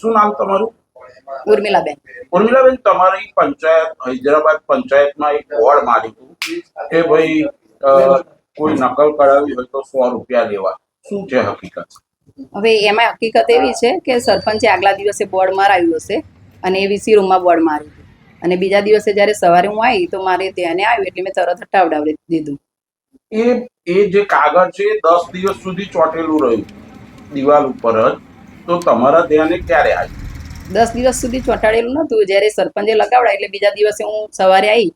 શું નામ તમારું? ઉર્મિલાબેન. ઉર્મિલાબેન તમારી પંચાયત હૈદરાબાદ પંચાયતમાં એક બોર્ડ માર્યું હતું કે ભાઈ કોઈ નકલ કરાવી હોય તો સો રૂપિયા લેવા. શું છે હકીકત? હવે એમાં હકીકત એવી છે કે સરપંચે આગલા દિવસે બોર્ડ મારાયું હશે અને એ વીસી રૂમમાં બોર્ડ માર્યું હતું. અને બીજા દિવસે જ્યારે સવારે હું આવી તો મારે ત્યાં આવ્યું એટલે મેં તરત હટાવડાવી દીધું. એ એ જે કાગળ છે દસ દિવસ સુધી ચોંટેલું રહ્યું. દિવાલ ઉપર જ. તો તમારા ધ્યાને ક્યારે આવ્યું દસ દિવસ સુધી ચોંટાડેલું નહોતું. જ્યારે સરપંચે લગાવડા એટલે બીજા દિવસે હું સવારે આવી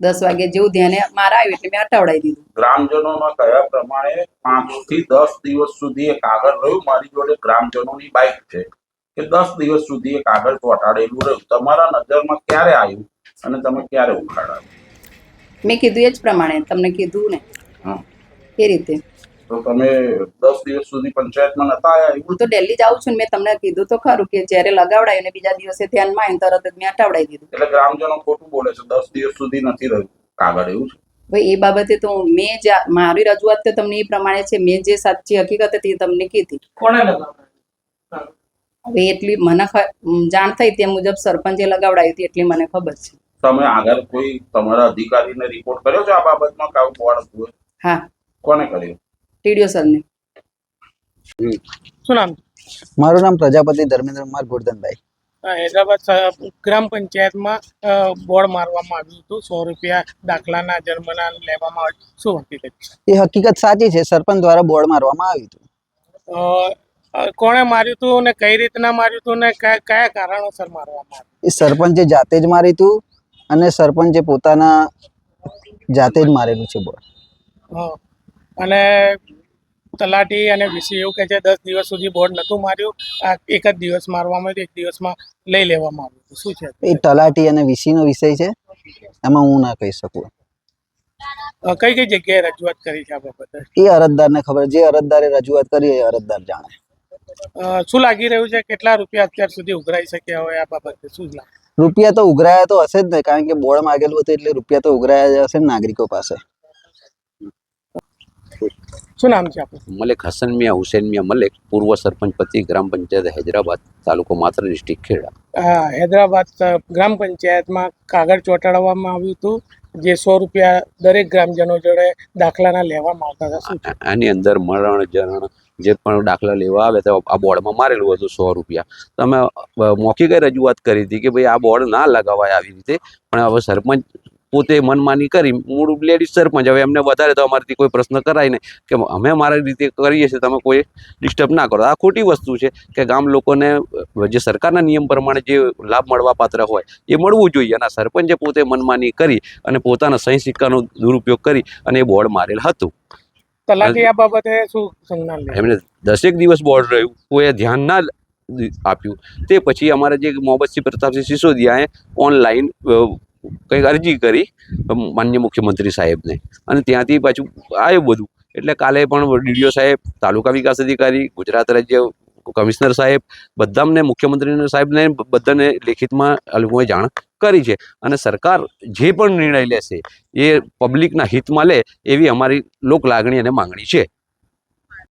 દસ વાગે જેવું ધ્યાને મારા આવ્યું એટલે મેં હટાવડાવી દીધું. ગ્રામજનોમાં કયા પ્રમાણે પાંચથી દસ દિવસ સુધી એક કાગળ રહ્યું? મારી જોડે ગ્રામજનોની બાઇક છે કે દસ દિવસ સુધી એ કાગળ ચોંટાડેલું રહ્યું? તમારા નજરમાં ક્યારે આવ્યું અને તમે ક્યારે ઉખાડાવ્યું મેં કીધું એ જ પ્રમાણે તમને કીધું ને? હા. એ રીતે. તો તમે દસ દિવસ સુધી પંચાયતમાં નતા આવ્યા હું તો દિલ્હી જાઉં છું ને મેં તમને કીધું તો ખરું કે જ્યારે લગાવડાયું ને બીજા દિવસે ધ્યાનમાં આવીને તરત જ મેં હટાવડાવી દીધું. એટલે ગ્રામજનો ખોટું બોલે છે દસ દિવસ સુધી નથી રહ્યું. કાગળ એવું છે? ભાઈ એ બાબતે તો મેં જે મારી રજૂઆત તો તમને એ પ્રમાણે છે મેં જે સાચી હકીકત હતી તમને કીધી. કોને લગાવડાવ્યું હવે એટલી મને જાણ થઈ તે મુજબ સરપંચે લગાવડાવી હતી એટલી મને ખબર છે. તમે આગળ કોઈ તમારા અધિકારીને રિપોર્ટ કર્યો છે આ બાબતમાં કાવ બોર્ડ હા. કોને કર્યો? ટીડીઓ સરને. શું નામ? મારું નામ પ્રજાપતિ ધર્મેન્દ્ર કુમાર ગોરધનભાઈ. હૈદરાબાદ ગ્રામ પંચાયતમાં બોર્ડ મારવામાં આવ્યું હતું. સો રૂપિયા દાખલાના જન્મના લેવામાં આવ્યું શું હકીકત એ હકીકત સાચી છે. સરપંચ દ્વારા બોર્ડ મારવામાં આવ્યું હતું. કોણે માર્યું હતું ને કઈ રીતના માર્યું હતું ને કયા કયા કારણોસર મારવામાં આવ્યું? એ સરપંચે જાતે જ માર્યું હતું અને સરપંચે પોતાના જાતે જ મારેલું છે બોર્ડ. અને તલાટી અને વીસી એવું કહે છે દસ દિવસ સુધી બોર્ડ નહોતું માર્યું. આ એક જ દિવસ મારવામાં આવ્યું એક દિવસમાં લઈ લેવામાં આવ્યું શું છે? એ તલાટી અને વીસીનો વિષય છે એમાં હું ના કહી શકું. કઈ કઈ જગ્યાએ રજૂઆત કરી છે આ બાબતે? એ અરજદારને ખબર જે અરજદારે રજૂઆત કરી એ અરજદાર જાણે. શું લાગી રહ્યું છે? કેટલા રૂપિયા અત્યાર સુધી ઉઘરાઈ શક્યા હોય આ બાબતે? શું લાગે? રૂપિયા તો ઉઘરાયા તો હશે જ ને કારણ કે બોર્ડ માગેલું હતું એટલે રૂપિયા તો ઉઘરાયા જ હશે નાગરિકો પાસે. શું નામ છે આપનું? મલેક હસન મિયા હુસેન મિયા મલેક પૂર્વ સરપંચ પતિ ગ્રામ પંચાયત હૈદરાબાદ તાલુકો માત્ર ડિસ્ટ્રિક્ટ ખેડા. હૈદરાબાદ ગ્રામ પંચાયતમાં કાગળ ચોંટાડવામાં આવ્યું હતું જે સો રૂપિયા દરેક ગ્રામજનો જોડે દાખલાના લેવામાં આવતા હતા. આની અંદર મરણ જરણ જે પણ દાખલા લેવા આવે તો આ બોર્ડમાં મારેલું હતું સો રૂપિયા. તમે અ, રજૂઆત કરી હતી કે ભાઈ આ બોર્ડ ના લગાવાય આવી રીતે. પણ હવે સરપંચ પોતે મનમાની કરી મૂળ લેડીઝ સરપંચ. હવે એમને વધારે તો અમારાથી કોઈ પ્રશ્ન કરાય નહીં કે અમે મારી રીતે કરીએ છીએ તમે કોઈ ડિસ્ટર્બ ના કરો. આ ખોટી વસ્તુ છે કે ગામ લોકોને જે સરકારના નિયમ પ્રમાણે જે લાભ મળવા પાત્ર હોય એ મળવું જોઈએ. અને સરપંચે પોતે મનમાની કરી અને પોતાના સહી સિક્કાનો દુરુપયોગ કરી અને એ બોર્ડ મારેલ હતું. તલાટી આ બાબતે શું સંજ્ઞાન લે? દસેક દિવસ બોર્ડ રહ્યું. કોઈએ ધ્યાન ના આપ્યું. તે પછી અમારા જે મોહમ્મદસિંહ પ્રતાપસિંહ સિસોદિયાએ ઓનલાઈન કંઈક અરજી કરી માન્ય મુખ્યમંત્રી સાહેબને. અને ત્યાંથી પાછું આવ્યું બધું. એટલે કાલે પણ ડીડીઓ સાહેબ, તાલુકા વિકાસ અધિકારી, ગુજરાત રાજ્ય કમિશનર સાહેબ બધાને મુખ્યમંત્રી સાહેબને, બધાને લેખિતમાં આ લોકોએ જાણ કરી છે. અને સરકાર જે પણ નિર્ણય લેશે, એ પબ્લિકના હિતમાં લે એવી અમારી લોક લાગણી અને માંગણી છે.